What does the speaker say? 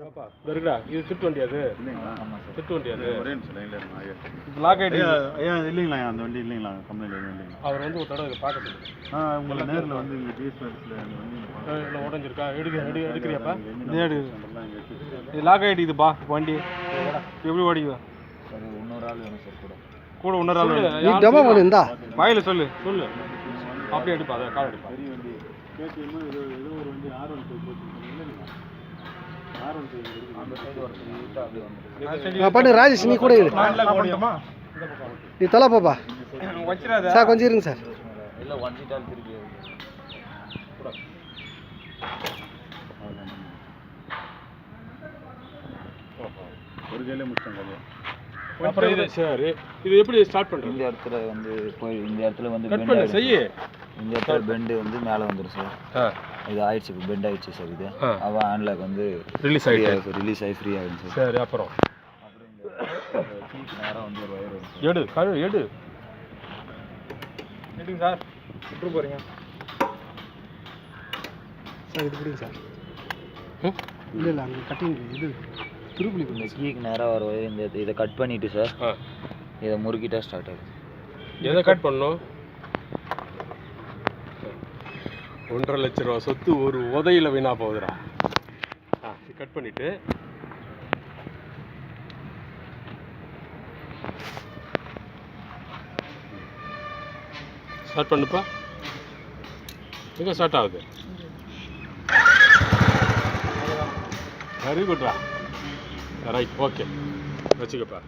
ஏப்பா, இதோ இருக்குடா. இது திட்டு வண்டி அது. திட்டு வண்டி அது. ஒரே நிமிஷம் லைன்ல லாக் ஐயா. ஐயா இல்லைங்களா அந்த வண்டி இல்லைங்களா? கம்பெனியில் இல்லைங்களா? அவர் வந்து ஒரு தடவை பார்க்க சொல்லு. ஆ உங்களை நேரில் வந்து இங்கே டிஎஸ்பிஎஸ்ல அந்த வண்டி அஹ் இல்லை உடஞ்சிருக்கா? எடுக்க எடு எடுக்கிறியாப்பா? இதே லாக் ஆகிட்டுதுப்பா வண்டி. எப்படி ஓடிக்குதா? இன்னொரு ஆள் வேணும் சார் கூட. கூட இன்னொரு ஆள் நீ டெமோ பண்ணு இந்தா வாயில சொல்லு சொல்லு. அப்படியே எடுப்பா அதை கால் எடுப்பா. பெரிய வண்டி. கேடிஎம் ஏதோ ஏதோ ஒரு வண்டி ஆர் ஒன் பண்ணு ராஜேஷ் நீ கூட இரு. நீ தொலை பாப்பா. சார் கொஞ்சம் இருங்க சார். ஒரு கையிலே அப்புறம் இது சரி. இது எப்படி ஸ்டார்ட் இந்த பண்ணுறது இடத்துல வந்து போய் இந்த இடத்துல வந்து கட் பண்ணு செய்யு. இந்த இடத்துல பெண்டு வந்து மேலே வந்துடும் சார். ஆ. இது ஆயிடுச்சு இப்போ பெண்ட் ஆயிடுச்சு சார் இது. அவன் ஹேண்ட்லாக் வந்து ரிலீஸ் ஆகும் ரிலீஸ் ஆகி ஃப்ரீ ஆகிடும் சார் சரி அப்புறம்? அப்புறம் ஒயர் வரும் எடு கழு எடு. எடுங்க சார் விட்டு போறீங்க. சார் இது பிடிங்க சார்? இல்லை இல்லை அங்கே கட்டிங் இது திருப்புளி இந்த கீக்கு நேராக வர இந்த இதை கட் பண்ணிட்டு சார் இதை முறுக்கிட்டா ஸ்டார்ட் ஆகுது. எதை கட் பண்ணணும்? ஒன்றரை லட்ச ரூபா சொத்து ஒரு உதையில் வீணா போகுதுடா. ஆ கட் பண்ணிட்டு. ஸ்டார்ட் பண்ணுப்பா. எங்கே ஸ்டார்ட் ஆகுது? வெரி குட்ரா ரைட் ஓகே வச்சுக்கப்பா.